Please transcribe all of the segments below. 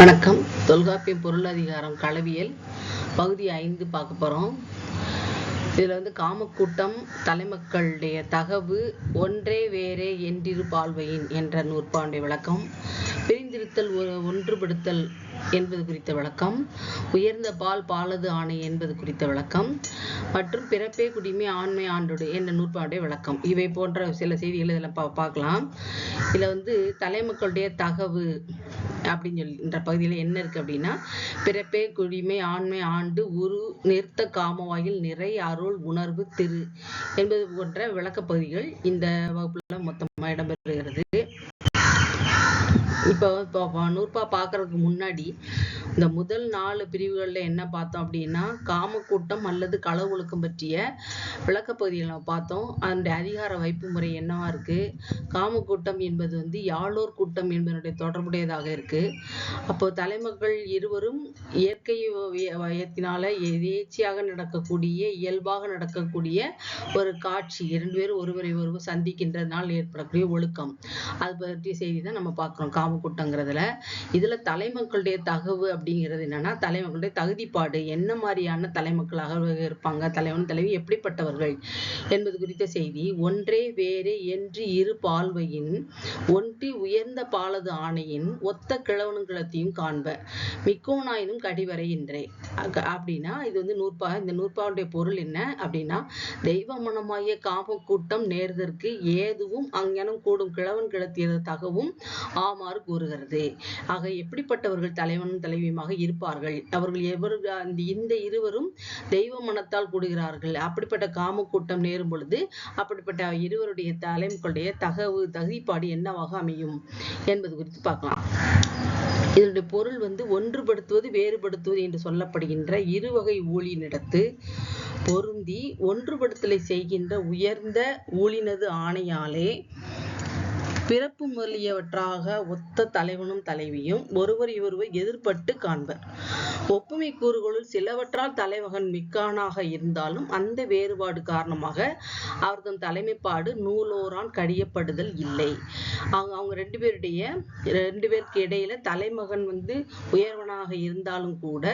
வணக்கம். தொல்காப்பியம் பொருளதிகாரம் களவியல் பகுதி ஐந்து பார்க்க போகிறோம் இதில் வந்து காமக்கூட்டம் தலைமக்களுடைய தகவு ஒன்றே வேறே என்றிரு பால்வையின் என்ற நூற்பாண்டுடைய விளக்கம் பிரிந்திருத்தல் ஒ- ஒன்றுபடுத்தல் என்பது குறித்த விளக்கம் உயர்ந்த பால் பாலது ஆணை என்பது குறித்த விளக்கம் மற்றும் பிறப்பே குடிமை ஆண்மை ஆண்டோடு என்ற நூற்பாண்டுடைய விளக்கம். இவை போன்ற சில செய்திகள் இதில் பா பார்க்கலாம். இதில் வந்து தலைமக்களுடைய தகவு அப்படின்னு சொல்லி என்ற பகுதியில் என்ன இருக்கு அப்படின்னா பிறப்பே குடிமை ஆண்மை ஆண்டு உரு நிறுத்த காமவாயில் நிறை அருள் உணர்வு திரு என்பது போன்ற விளக்கப் பகுதிகள் இந்த வகுப்புல மொத்தமாக இடம்பெறுகிறது. இப்போ நூற்பா பார்க்கறதுக்கு முன்னாடி இந்த முதல் நாலு பிரிவுகளில் என்ன பார்த்தோம் அப்படின்னா காமக்கூட்டம் அல்லது கள ஒழுக்கம் பற்றிய விளக்கப்பகுதியில் நம்ம பார்த்தோம். அந்த அதிகார வைப்பு முறை என்னவா இருக்கு? காமக்கூட்டம் என்பது வந்து யாழோர் கூட்டம் என்பதனுடைய தொடர்புடையதாக இருக்கு. அப்போ தலைமக்கள் இருவரும் இயற்கை வ- வயத்தினால எதேச்சியாக நடக்கக்கூடிய இயல்பாக நடக்கக்கூடிய ஒரு காட்சி இரண்டு பேரும் ஒருவரை ஒருவர் சந்திக்கின்றதுனால் ஏற்படக்கூடிய ஒழுக்கம். அது பற்றிய செய்தி தான் நம்ம பார்க்கிறோம். காமக்கூட்டங்கிறதுல இதுல தலைமக்களுடைய தகவு அப்படிங்கிறது என்னன்னா தலைமக்களுடைய தகுதிப்பாடு என்ன மாதிரியான தலைமக்களாக இருப்பாங்க தலைவன் தலைவி எப்படிப்பட்டவர்கள் என்பது குறித்த செய்தி. ஒன்றே வேறே என்று இரு பால்வையின் ஒன்றி உயர்ந்த பாலது ஆணையின் ஒத்த கிழவனுங்களத்தையும் காண்ப மிக்கோனாயினும் கடிவரையின்றே அப்படின்னா இது வந்து நூற்பா இந்த நூற்பாவுடைய பொருள் என்ன அப்படின்னா தெய்வ மனமாகிய காம கூட்டம் நேர்தற்கு ஏதுவும் அங்ஙனம் கூடும் கிழவன் கிளத்தியது தகவும் ஆமாறு வரலாறு கூறுகிறது. ஆக எப்படிப்பட்டவர்கள் தலைவனும் தலைவியுமாக இருப்பார்கள்? அவர்கள் எவர் இந்த இருவரும் தெய்வ மனத்தால் கூடுகிறார்கள். அப்படிப்பட்ட காம கூட்டம் நேரும் பொழுது அப்படிப்பட்ட இருவருடைய தலைமுக்களுடைய தகவு தகுதிப்பாடு என்னவாக அமையும் என்பது குறித்து பார்க்கலாம். இதனுடைய பொருள் வந்து ஒன்றுபடுத்துவது வேறுபடுத்துவது என்று சொல்லப்படுகின்ற இருவகை ஊழினிடத்து பொருந்தி ஒன்றுபடுத்தலை செய்கின்ற உயர்ந்த ஊழினது ஆணையாலே பிறப்பு முதலியவற்றாக ஒத்த தலைவனும் தலைவியும் ஒருவர் இவருவர் எதிர்பட்டு காண்பர். ஒப்புமை கூறுகளுள் சிலவற்றால் தலைமகன் மிக்கானாக இருந்தாலும் அந்த வேறுபாடு காரணமாக அவர்தம் தலைமைப்பாடு நூலோரான் கடியப்படுதல் இல்லை. அவங்க அவங்க ரெண்டு பேருடைய ரெண்டு பேருக்கு இடையில தலைமகன் வந்து உயர்வனாக இருந்தாலும் கூட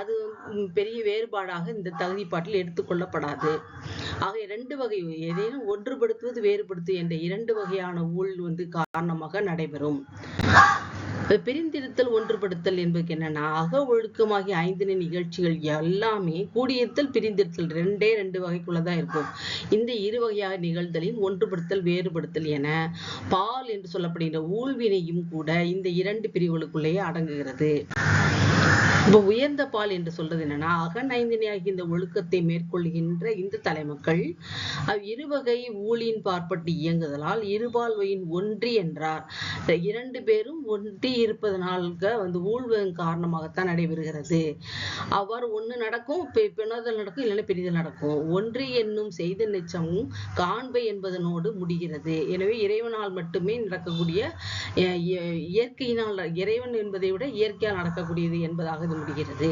அது பெரிய வேறுபாடாக இந்த தகுதிப்பாட்டில் எடுத்துக்கொள்ளப்படாது ஆக இரண்டு வகை ஏதேனும் ஒன்றுபடுத்துவது வேறுபடுத்துவது என்ற இரண்டு வகையான ஊழ் வந்து காரணமாக நடைபெறும். பிரிந்திருத்தல் ஒன்றுபடுத்தல் என்பதுக்கு என்னன்னா அக ஒழுக்கமாகிய ஐந்தின நிகழ்ச்சிகள் எல்லாமே கூடியிருத்தல் பிரிந்திருத்தல் ரெண்டே ரெண்டு வகைக்குள்ளதான் இருக்கும். இந்த இரு வகையாக நிகழ்தலின் ஒன்றுபடுத்தல் வேறுபடுத்தல் என பால் என்று சொல்லப்படுகின்ற ஊழ்வினையும் கூட இந்த இரண்டு பிரிவுகளுக்குள்ளேயே அடங்குகிறது. இப்போ உயர்ந்த பால் என்று சொல்றது என்னன்னா அகநைந்தினியாகி இந்த ஒழுக்கத்தை மேற்கொள்கின்ற இந்த தலைமக்கள் அவ் இருவகை ஊழியின் பார்ப்பட்டு இயங்குதலால் இருபால்வையின் ஒன்றி என்றார். இரண்டு பேரும் ஒன்றி இருப்பதனால வந்து ஊழ்வதன் காரணமாகத்தான் நடைபெறுகிறது. அவ்வாறு ஒண்ணு நடக்கும் பி- பிணறுதல் நடக்கும் இல்லைன்னா பிரிதல் நடக்கும். ஒன்றி என்னும் செய்த நிச்சமும் காண்பை என்பதனோடு முடிகிறது. எனவே இறைவனால் மட்டுமே நடக்கக்கூடிய இயற்கையினால் இறைவன் என்பதை விட இயற்கையால் நடக்கக்கூடியது என்பதாக இது முடிகிறது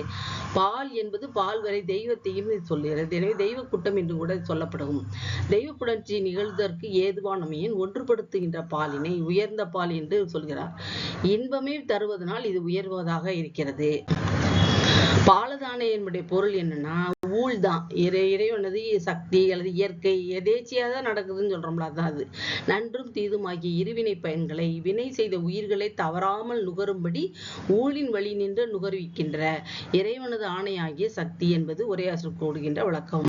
பால் என்பது பால் வரை தெய்வத்தையும் சொல்லுகிறது. எனவே தெய்வ கூட்டம் என்று கூட சொல்லப்படும். தெய்வ புணர்ச்சி நிகழ்வதற்கு ஏதுவானமையின் ஒன்றுபடுத்துகின்ற பாலினை உயர்ந்த பால் என்று சொல்கிறார். இன்பமே தருவதனால் இது உயர்வதாக இருக்கிறது. பாலதானை என்புடைய பொருள் என்னன்னா ஊழ் தான் இறை இறைவனது சக்தி அல்லது இயற்கை எதேச்சியாக தான் நடக்குதுன்னு சொல்றோம்ல அதான் அது. நன்றும் தீதுமாகிய இருவினை பயன்களை வினை செய்த உயிர்களை தவறாமல் நுகரும்படி ஊழின் வழி நின்று நுகர்விக்கின்ற இறைவனது ஆணையாகிய சக்தி என்பது உரையாசு கூடுகின்ற விளக்கம்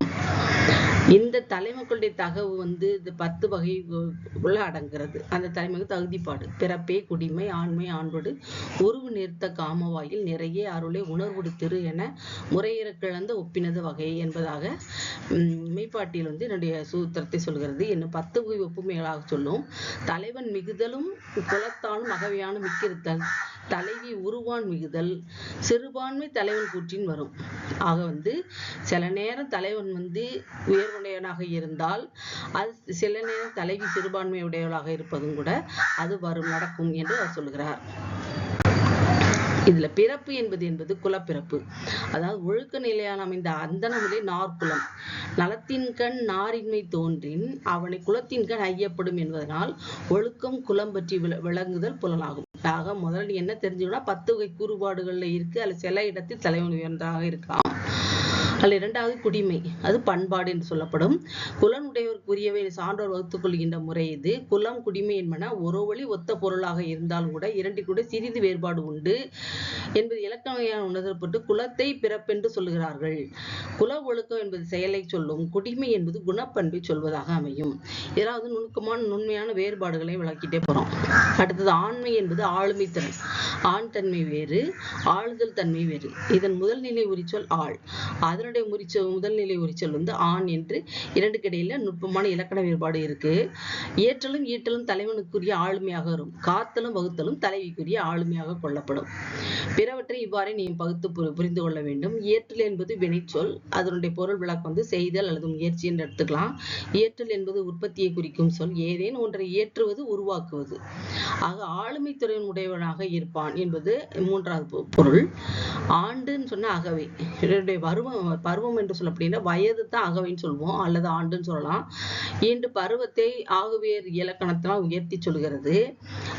இந்த தலைமக்களுடைய தகவு வந்து இந்த பத்து வகை உள்ள அடங்குறது. அந்த தலைமைக்கு தகுதிப்பாடு பிறப்பே குடிமை ஆண்மை ஆண்படு உருவு நிறுத்த காமவாயில் நிறைய அருளை உணர்வுடு திரு என முறையிற கிழந்த ஒப்பினது வகை என்பதாக உம், வந்து என்னுடைய சூத்திரத்தை சொல்கிறது. என்னும் பத்து வகை ஒப்புமைகளாக சொல்லும். தலைவன் மிகுதலும் குலத்தாலும் அகவையான மிக்கிருத்தல் தலைவி உருவான் மிகுதல் சிறுபான்மை தலைவன் கூற்றின் வரும். ஆக வந்து சில நேரம் தலைவன் வந்து உயர்வுடையவனாக இருந்தால் அது சில நேரம் தலைவி சிறுபான்மை உடையவளாக இருப்பதும் கூட அது வரும் நடக்கும் என்று அவர் சொல்கிறார் இதுல பிறப்பு என்பது என்பது குலப்பிறப்பு. அதாவது ஒழுக்க நிலையான அமைந்த அந்தனமுதே நாற்குலம். நலத்தின்கண் நாரின்மை தோன்றின் அவனை குலத்தின் கண் ஐயப்படும் என்பதனால் ஒழுக்கம் குலம் பற்றி விள- விளங்குதல் புலனாகும். ஆக முதல்ல நீ என்ன தெரிஞ்சுக்கணும் பத்து வகை கூறுபாடுகள்ல இருக்கு அதுல சில இடத்தில் தலைவன் உயர்ந்ததாக இருக்கலாம். அதில் இரண்டாவது குடிமை அது பண்பாடு என்று சொல்லப்படும். குலனுடையவருக்குரியவை சான்றோர் வகுத்துக் கொள்கின்ற முறை இது. குலம் குடிமை என்பன ஒரு வழி ஒத்த பொருளாக இருந்தால் கூட இரண்டிற்குட சிறிது வேறுபாடு உண்டு என்பது இலக்கணையான உணர்த்தப்பட்டு குலத்தை பிறப்பென்று சொல்கிறார்கள் குல ஒழுக்கம் என்பது செயலை சொல்லும் குடிமை என்பது குணப்பண்பை சொல்வதாக அமையும். இதெல்லாம் நுணுக்கமான நுண்மையான வேறுபாடுகளை விளக்கிட்டே போறோம். அடுத்தது ஆண்மை என்பது ஆளுமை திறன் ஆண் தன்மை வேறு ஆளுதல் தன்மை வேறு. இதன் முதல் நிலை உரிச்சொல் ஆள். அதன் முறிச்சொல் முதல் முதல்நிலை உரிச்சல் வந்து ஆண் என்று இரண்டுக்கு இடையில நுட்பமான இலக்கண வேறுபாடு இருக்கு. ஏற்றலும் ஈட்டலும் தலைவனுக்குரிய ஆளுமையாக வரும். காத்தலும் வகுத்தலும் தலைவிக்குரிய ஆளுமையாக கொள்ளப்படும். பிறவற்றை இவ்வாறே நீ பகுத்து புரிந்து கொள்ள வேண்டும். ஏற்றல் என்பது வினைச்சொல். அதனுடைய பொருள் விளக்கம் வந்து செய்தல் அல்லது முயற்சி என்று எடுத்துக்கலாம். ஏற்றல் என்பது உற்பத்தியை குறிக்கும் சொல். ஏதேனும் ஒன்றை ஏற்றுவது உருவாக்குவது. ஆக ஆளுமை துறையின் உடையவனாக இருப்பான் என்பது மூன்றாவது பொருள். ஆண்டுன்னு சொன்னால் அகவை. இதனுடைய பருவம் பருவம் என்று சொல்ல அப்படின்னா வயது தான் அகவைன்னு சொல்லுவோம். அல்லது ஆண்டுன்னு சொல்லலாம். இன்று பருவத்தை ஆகுவேர் இலக்கணத்தினால் உயர்த்தி சொல்கிறது.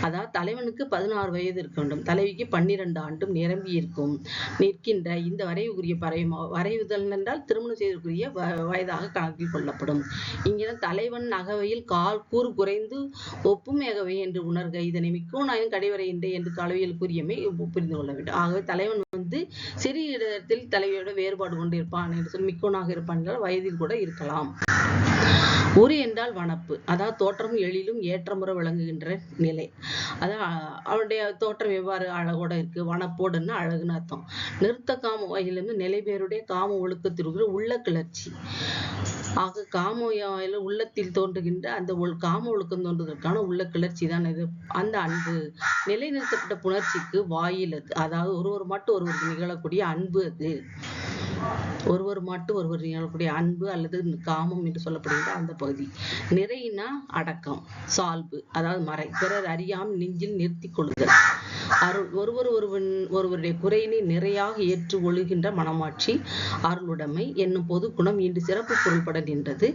அதாவது தலைவனுக்கு பதினாறு வயது இருக்க வேண்டும். தலைவிக்கு பன்னிரண்டு ஆண்டும் நிரம்பி இருக்கும். நிற்கின்ற இந்த வரைவுக்குரிய பறையும் வரைவுதல் என்றால் திருமணம் செய்தற்குரிய வயதாக கணக்கில் கொள்ளப்படும். இங்கிருந்து தலைவன் அகவையில் கால் கூறு குறைந்து ஒப்புமை அகவை என்று உணர்க. இதனை மிக்கவும் நான் கடைவரை என்று தலைவியல் கூறியமை புரிந்து கொள்ள வேண்டும். ஆகவே தலைவன் வந்து சிறிய இடத்தில் தலைவியோட வேறுபாடு கொண்டு இருப்பான் என்று சொல்லி மிக்கோனாக இருப்பான் என்றால் வயதில் கூட இருக்கலாம். உரி என்றால் வனப்பு. அதாவது தோற்றம் எழிலும் ஏற்றமுற விளங்குகின்ற நிலை. அதான் அவருடைய தோற்றம் எவ்வாறு அழகோட இருக்கு? வனப்போடுன்னா அழகுன்னு அர்த்தம். நிறுத்த காம வகையிலிருந்து நிலை பேருடைய காம ஒழுக்கத்திற்கு உள்ள கிளர்ச்சி ஆக காம உள்ளத்தில் தோன்றுகின்ற அந்த காம ஒழுக்கம் தோன்றுவதற்கான உள்ள கிளர்ச்சி தான் இது. அந்த அன்பு நிலைநிறுத்தப்பட்ட புணர்ச்சிக்கு வாயில் அது. அதாவது ஒருவர் மட்டும் ஒருவருக்கு நிகழக்கூடிய அன்பு அது. ஒருவர் மட்டும் ஒருவர் நிகழக்கூடிய அன்பு அல்லது காமம் என்று சொல்லப்படுகின்ற அந்த பகுதி. நிறைனா அடக்கம் சால்பு அதாவது மறை. பிறர் அறியாமல் நெஞ்சில் நிறுத்திக் கொள்ளுதல். அருள். ஒருவர் ஒருவன் ஒருவருடைய குறையினை நிறையாக ஏற்று ஒழுகின்ற மனமாட்சி அருளுடைமை என்னும் பொது குணம் இன்று சிறப்பு பொருள்பட நின்றது.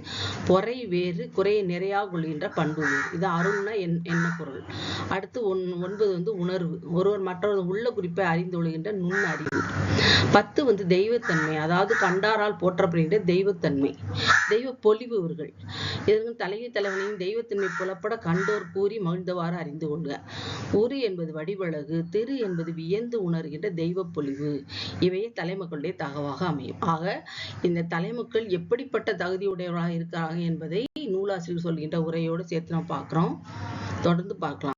பொறை வேறு குறையை நிறையாக கொள்கின்ற பண்பு இது அருள்னா என் என்ன பொருள்? அடுத்து ஒன் ஒன்பது வந்து உணர்வு. ஒருவர் மற்றவர் உள்ள குறிப்பை அறிந்து ஒழுகின்ற நுண் அறிவு பத்து வந்து தெய்வத்தன்மை. அதாவது கண்டாரால் போற்றப்படுகின்ற தெய்வத்தன்மை. தெய்வ பொலிவு இவர்கள். இதற்கு தலைவி தலைவனையும் தெய்வத்தன்மை புலப்பட கண்டோர் கூறி மகிழ்ந்தவாறு அறிந்து கொள்க. உரு என்பது வடிவழகு திரு என்பது வியந்து உணர்கின்ற தெய்வ பொலிவு இவையே தலைமக்களுடைய தகவாக அமையும். ஆக இந்த தலைமக்கள் எப்படிப்பட்ட தகுதியுடையவர்களாக இருக்கிறாங்க என்பதை நூலாசிரியர் சொல்கின்ற உரையோடு சேர்த்து நம்ம பார்க்கிறோம். தொடர்ந்து பார்க்கலாம்.